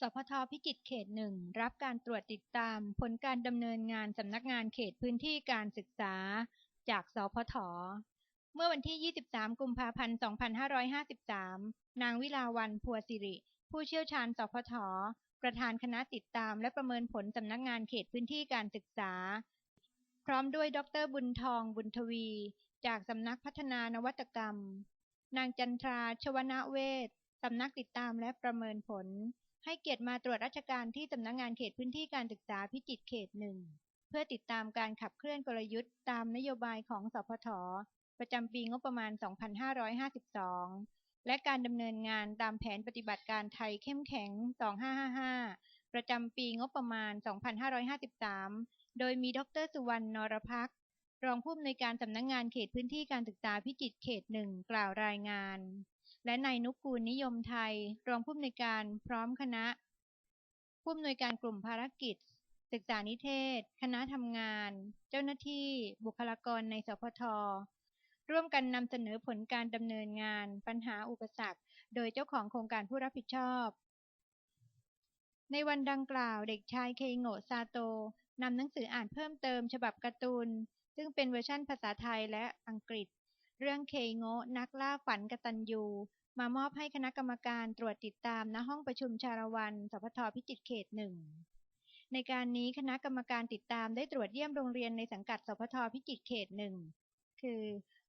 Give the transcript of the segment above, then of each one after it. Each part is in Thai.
สพทพิจิตเขตหนึ่งรับการตรวจติดตามผลการดำเนินงานสำนักงานเขตพื้นที่การศึกษา จากสพทเมื่อวันที่ 23 กุมภาพันธ์ 2553 นางวิลาวันพัวสิริ ผู้เชี่ยวชาญสพทประธานคณะติดตามและประเมินผลสำนักงานเขตพื้นที่การศึกษา พร้อมด้วยดรบุญทองบุญทวี จากสำนักพัฒนานวัตกรรม นางจันทราชวนาเวศสำนักติดตามและประเมินผล ให้เกียรติมาตรวจราชการที่สำนักงงานเขตพื้นที่การศึกษาพิจิตรเขตหนึ่งเพื่อติดตามการขับเคลื่อนกลยุทธ์ตามนโยบายของสพทประจำปีงบประมาณ 2552 และการดำเนินงานตามแผนปฏิบัติการไทยเข้มแข็ง 2555 ประจำปีงบประมาณ 2553 โดยมีดรสุวรรณนรพักรองผู้อำนวยการสำนักงงานเขตพื้นที่การศึกษาพิจิตรเขตหนึ่งกล่าวรายงาน และนายนุกูลนิยมไทย รองผู้อำนวยการพร้อมคณะ ผู้อำนวยการกลุ่มภารกิจ ศึกษานิเทศ คณะทำงาน เจ้าหน้าที่ บุคลากรในสพท ร่วมกันนำเสนอผลการดำเนินงาน ปัญหาอุปสรรค โดยเจ้าของโครงการผู้รับผิดชอบ ในวันดังกล่าวเด็กชายเคโงซาโตนำหนังสืออ่านเพิ่มเติมฉบับการ์ตูน ซึ่งเป็นเวอร์ชั่นภาษาไทยและอังกฤษ เรื่องเคโงนักล่าฝันกตัญญู มามอบให้คณะกรรมการตรวจติดตามณห้องประชุมชาละวันสพทพิจิตรเขตหนึ่งในการนี้คณะกรรมการติดตามได้ตรวจเยี่ยมโรงเรียนในสังกัดสพทพิจิตรเขตหนึ่งคือ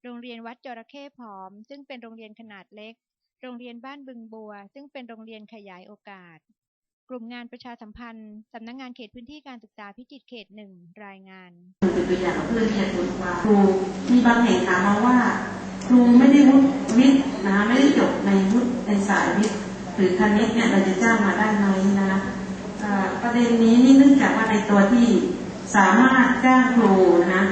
โรงเรียนวัดจระเข้ผอม ซึ่งเป็นโรงเรียนขนาดเล็ก โรงเรียนบ้านบึงบัว ซึ่งเป็นโรงเรียนขยายโอกาส กลุ่มงานประชาสัมพันธ์สำนักงงานเขตพื้นที่การศึกษาพิจิตรเขตหนึ่งรายงานเป็นตัวอย่างเพื่อนเรียนครูมีบางแห่งถามมาว่าครูไม่ได้วุฒิ นะไม่ได้จบในวุฒิในสายวิทย์หรือคณิตเนี่ยเราจะจ้างมาได้ไหมนะประเด็นนี้นี่เนื่องจากว่าในตัวที่สามารถจ้างครูนะ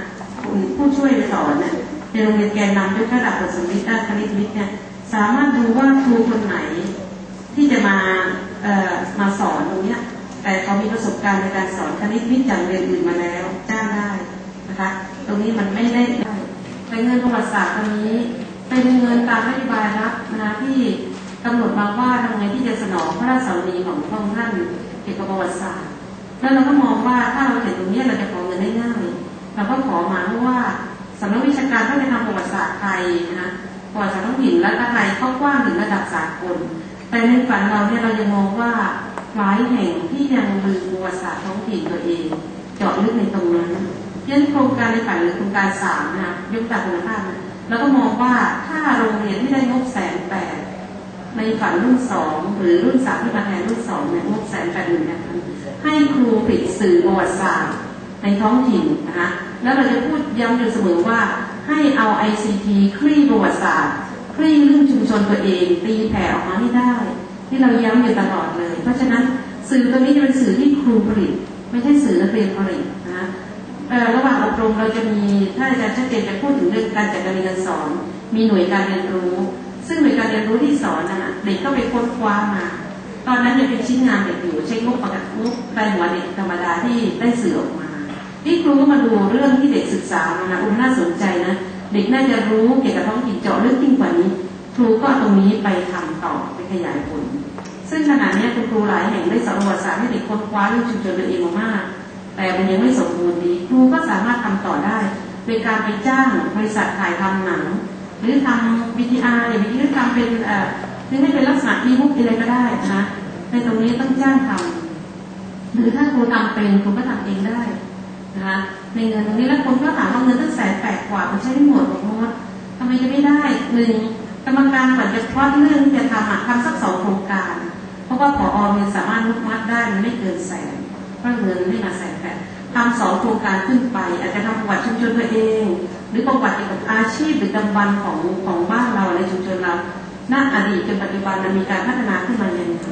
ผู้ช่วยสอนเนี่ยในโรงเรียนแกนนำด้วยระดับประสมวิทย์ด้านคณิตวิทย์เนี่ยสามารถดูว่าครูคนไหนที่จะมาเอ่อมาสอนตรงเนี้ยแต่เขามีประสบการณ์ในการสอนคณิตวิทย์อย่างเรียนอื่นมาแล้วจ้างได้นะคะ ตรงนี้มันไม่ได้แต่เงินประวัติศาสตร์ตรงนี้ เป็นเงินตามนโยบายรัฐนะที่กำหนดมาว่าทำไงที่จะสนองพระราชสนีของพระองค์ท่านเกี่ยวกับประวัติศาสตร์แล้วเราก็มองว่าถ้าเราเห็นตรงนี้เราจะขอเงินได้ง่ายเราก็ขอมาเพราะว่าสำนักวิชาการท่านจะทำประวัติศาสตร์ไทยนะประวัติศาสตร์ท้องถิ่นและไทยเขากว้างถึงระดับสากลแต่ในฝันเราเนี่ยเรายังมองว่าหลายแห่งที่ยังลืมประวัติศาสตร์ท้องถิ่นตัวเองเจาะลึกในตรงนั้นยันโครงการในฝันหรือโครงการสามนะยกจากคุณภาพนะ แล้วก็มองว่าถ้าโรงเรียนที่ได้งบแสนแปดในฝันรุ่นสองหรือรุ่นสามที่มาแทนรุ่นสองเนี่ยงบแสนแปดหนึ่งนี่ยให้ครูผลิตสื่อประวัติศาสตร์ในท้องถิ่นนะคะแล้วเราจะพูดย้ำอยู่เสมอว่าให้เอา ICT คลี่ประวัติศาสตร์คลี่เรื่องชุมชนตัวเอง ตีแผ่ออกมาให้ได้ ที่เราย้ำอยู่ตลอดเลย เพราะฉะนั้นสื่อตัวนี้จะเป็นสื่อที่ครูผลิต ไม่ใช่สื่อนักเรียนผลิต ระหว่างอบรมเราจะมีถ้าอาจารย์ชัดเจนจะพูดถึงเรื่องการจัดการเรียนสอน มีหน่วยการเรียนรู้ ซึ่งหน่วยการเรียนรู้ที่สอนนะเด็กก็ไปค้นคว้ามา ตอนนั้นยังเป็นชิ้นงานเด็กอยู่ใช้งบประกันงบรายหัวเด็กธรรมดาที่ได้สื่อออกมาที่ครูก็มาดูเรื่องที่เด็กศึกษามานะอุ้มน่าสนใจนะเด็กน่าจะรู้เกี่ยวกับท้องถิ่นเจาะลึกยิ่งกว่านี้ ครูก็ตรงนี้ไปทำต่อไปขยายผลซึ่งขณะนี้คุณครูหลายแห่งได้สอนประวัติศาสตร์ให้เด็กค้นคว้าเรื่องชุมชนตัวเองมาก แต่มันยังไม่สมบูรณ์ดีครูก็สามารถทำต่อได้ โดยการไปจ้างบริษัทถ่ายทำหนัง หรือทำวิทยาอย่างวิทยาทำเป็นเอ่อหรือให้เป็นลักษณะอีบุ๊กอะไรก็ได้นะในตรงนี้ต้องจ้างทำหรือถ้าครูทำเป็นครูก็ทำเองได้นะคะในเงินตรงนี้แล้วคนก็ถามว่าเงินตั้งแสนแปดกว่ามันใช้ไม่หมดหรอกมดทำไมจะไม่ได้หนึ่งกรรมการเหมือนจะพลอดเรื่องที่จะทำอะทำสักสองโครงการ เพราะว่าผอเงินสามารถลุกมัดได้มันไม่เกินแสน เพราะเงินไม่มาแสนแปดทำสองโครงการขึ้นไป อาจจะทำประวัติชุมชนตัวเอง หรือประวัติเกี่ยวกับอาชีพหรือตำบันของของบ้านเราในชุมชนเราณอดีตจนปัจจุบันมันมีการพัฒนาขึ้นมาอย่างไร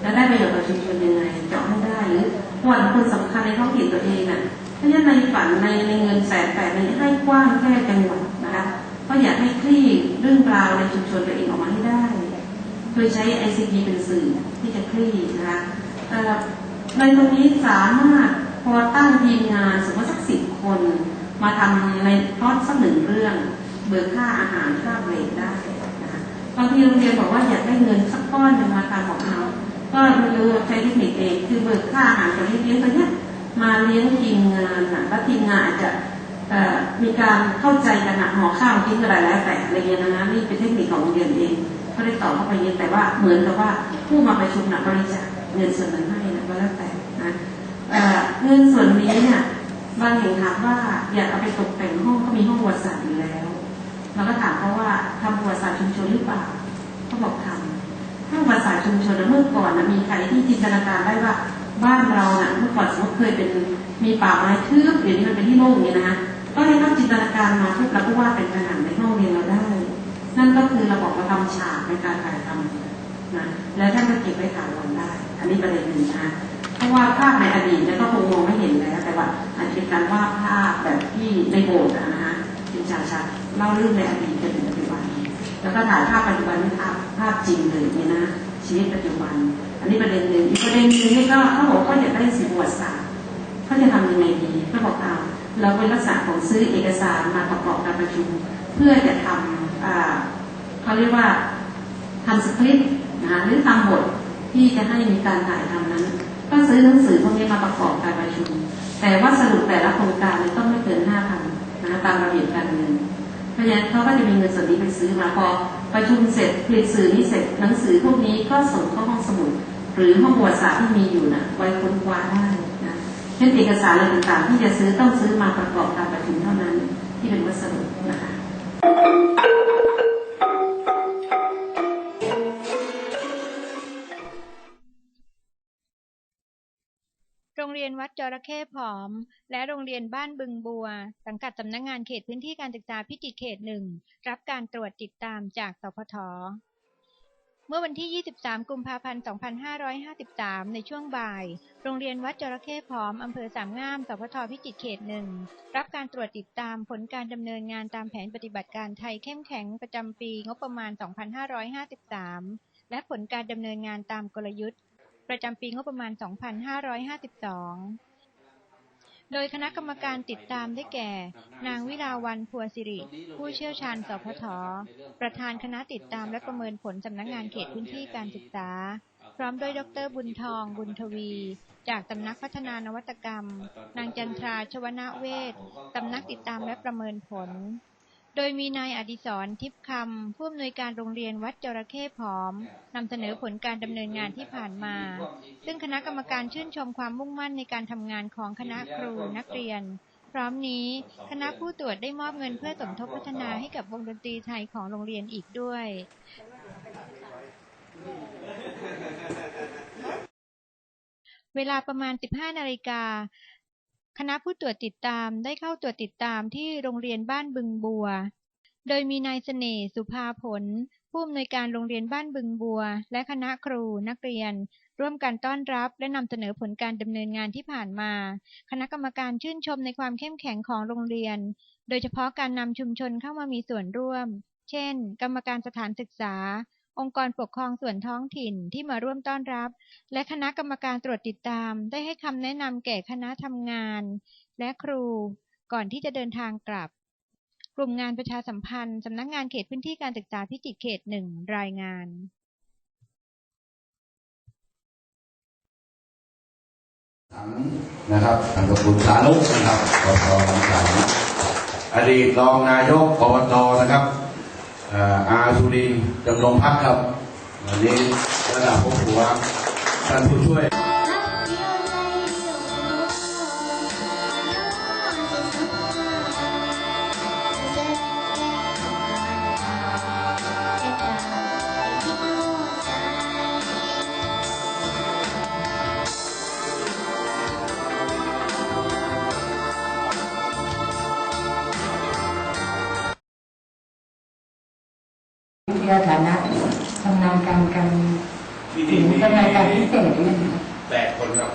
และได้ประโยชน์กับชุมชนยังไงเจาะให้ได้หรือประวัติคนสำคัญในท้องถิ่นตัวเองน่ะเพราะฉะนั้นในฝันในในเงินแสนแปดนี้ให้กว้างแค่จังหวัดนะคะก็อยากให้คลี่เรื่องราวในชุมชนตัวเองออกมาให้ได้ โดยใช้ ICT เป็นสื่อที่จะคลี่นะคะ ในตรงนี้สามารถพอตั้งทีมงานสมมติสักสิบคน มาทำในพอดสักหนึ่งเรื่อง เบิกค่าอาหารค่าเบรกได้นะคะบางทีโรงเรียนบอกว่าอยากได้เงินสักก้อนหนึ่งมาทำของเราก็โรงเรียนรู้ใช้เทคนิคเองคือเบิกค่าอาหารกับเลี้ยงตัวเนี้ยมาเลี้ยงทีมงานนะแล้วทีมงานอาจจะมีการเข้าใจกันหนักห่อข้าวทิ้งอะไรแล้วแต่อะไรเงี้ยนะนี่เป็นเทคนิคของโรงเรียนเองเขาได้ต่อเข้าไปเยอะแต่ว่าเหมือนกับว่าผู้มาประชุมน่ะบริจาคเงินส่วนนั้นให้ แล้วแต่นะเงินส่วนนี้เนี่ยบางแห่งถามว่าอยากเอาไปตกแต่งห้องก็มีห้องประวัติศาสตร์อยู่แล้วเราก็ถามเขาว่าทำประวัติศาสตร์ชุมชนหรือเปล่าเขาบอกทำถ้าภาษาชุมชนนเมื่อก่อนนะมีใครที่จินตนาการได้ว่าบ้านเรานะ่ะเมื่อก่อนสมมติเคยเป็นมีป่าไม้ทึบเดี๋ยวนี้มันเป็นที่โล่งอย่างนี้นะคะก็ให้ต้องจินตนาการมาทุกเราก็วาดเป็นผนังในห้องเรียนเราได้ นั่นก็คือเราบอกเราทำฉากในการถ่ายทำ นะแล้วท่านก็เก็บไว้ถาวรได้ อันนี้ประเด็นหนึ่งนะเพราะว่าภาพในอดีตเนี่ยก็คงมองไม่เห็นแล้วแต่ว่าอาจจะเป็นการวาดภาพแบบที่ในโบสถ์อะนะฮะเป็นฉากๆเล่าเรื่องในอดีตจนถึงปัจจุบัน แล้วก็ถ่ายภาพปัจจุบันเป็นภาพภาพจริงเลยเนี่ยนะชีวิตปัจจุบัน อันนี้ประเด็นหนึ่งอีกประเด็นหนึ่งนี่ก็เขาบอกว่าอยากได้สิ่งประวัติศาสตร์เขาจะทำยังไงดีเขาบอกเอาเราเป็นลักษณะของซื้อเอกสารมาประกอบการประชุม เพื่อจะทำเขาเรียกว่าทำสคริปต์ นะคะหรือทำบทที่จะให้มีการถ่ายทำนั้น ก็ซื้อหนังสือพวกนี้มาประกอบการประชุม แต่ว่าสรุปแต่ละโครงการเนี่ยต้องไม่เกินห้าพันนะคะตามระเบียบการเงินเพราะฉะนั้นเขาก็จะมีเงินส่วนนี้ไปซื้อมาพอประชุมเสร็จผลิตสื่อนี้เสร็จหนังสือพวกนี้ก็ส่งเข้าห้องสมุด หรือห้องประวัติศาสตร์ที่มีอยู่นะไว้ค้นคว้าได้นะเช่นเอกสารอะไรต่างๆ ที่จะซื้อต้องซื้อมาประกอบการประชุมเท่านั้น ที่เป็นวัสดุนะคะ รงเรียนวัดจระเข้ผอม และโรงเรียนบ้านบึงบัว สังกัดสำนักงานเขตพื้นที่การศึกษาพิจิตรเขตหนึ่งรับการตรวจติดตามจากสพทเมื่อวันที่ 23 กุมภาพันธ์ 2553 ในช่วงบ่าย โรงเรียนวัดจระเข้ผอม อำเภอสามงาม สพทพิจิตรเขตหนึ่ง รับการตรวจติดตามผลการดำเนินงานตามแผนปฏิบัติการไทยเข้มแข็งประจำปีงบประมาณ 2553 และผลการดำเนินงานตามกลยุทธ์ ประจำปีงบประมาณ 2552 โดยคณะกรรมการติดตามได้แก่ นางวิลาวันพัวสิริ ผู้เชี่ยวชาญสพท ประธานคณะติดตามและประเมินผลสำนักงานเขตพื้นที่การศึกษา พร้อมด้วยดรบุญทอง บุญทวีจากสำนักพัฒนานวัตกรรม นางจันทราชวนาเวศสำนักติดตามและประเมินผล โดยมีนายอดิศรทิพย์คำผู้อำนวยการโรงเรียนวัดจระเข้ผอมนำเสนอผลการดำเนินงานที่ผ่านมา ซึ่งคณะกรรมการชื่นชมความมุ่งมั่นในการทำงานของคณะครูนักเรียน พร้อมนี้คณะผู้ตรวจได้มอบเงินเพื่อสมทบพัฒนาให้กับวงดนตรีไทยของโรงเรียนอีกด้วยเวลาประมาณ 15 นาฬิกา คณะผู้ตรวจติดตามได้เข้าตรวจติดตามที่โรงเรียนบ้านบึงบัว โดยมีนายเสน่ห์สุภาผล ผู้อำนวยการโรงเรียนบ้านบึงบัว และคณะครูนักเรียน ร่วมกันต้อนรับและนำเสนอผลการดำเนินงานที่ผ่านมา คณะกรรมการชื่นชมในความเข้มแข็งของโรงเรียน โดยเฉพาะการนำชุมชนเข้ามามีส่วนร่วม เช่น กรรมการสถานศึกษา องค์กรปกครองส่วนท้องถิ่นที่มาร่วมต้อนรับ และคณะกรรมการตรวจติดตาม ได้ให้คำแนะนำแก่คณะทำงาน และครูก่อนที่จะเดินทางกลับ กลุ่มงานประชาสัมพันธ์สำนักงานเขตพื้นที่การศึกษาพิจิตรเขตหนึ่งรายงานนะครับท่านกบุญสานุนะครับกตบางขันอดีตรองนายกอบตนะครับ อาสุรินดำรงพักครับวันนี้ระดับผู้ผัวท่านผู้ช่วย วิทยฐานะทำงานการกันถึงทำงานการพิเศษด้วยนะคะแปดคนครับ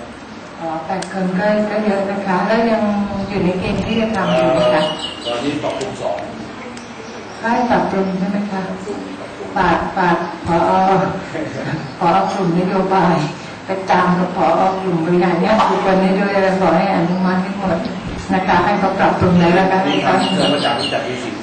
อ๋อแปดคนก็ก็เยอะนะคะแล้วยังอยู่ในเกณฑ์ที่จะทำอยู่นะคะตอนนี้ปรับปรุงสองค่ายปรับปรุงใช่ไหมคะฝากฝากพอพอกลุ่มนโยบายไปตามกับพอกลุ่มบริหารเนี่ยทุกคนนี้ด้วยขอให้อนุมัติให้หมดนะคะให้เขาปรับปรุงเลยแล้วกันนี่นะครัคะบเกิดมาจากวิจัยที่สิบ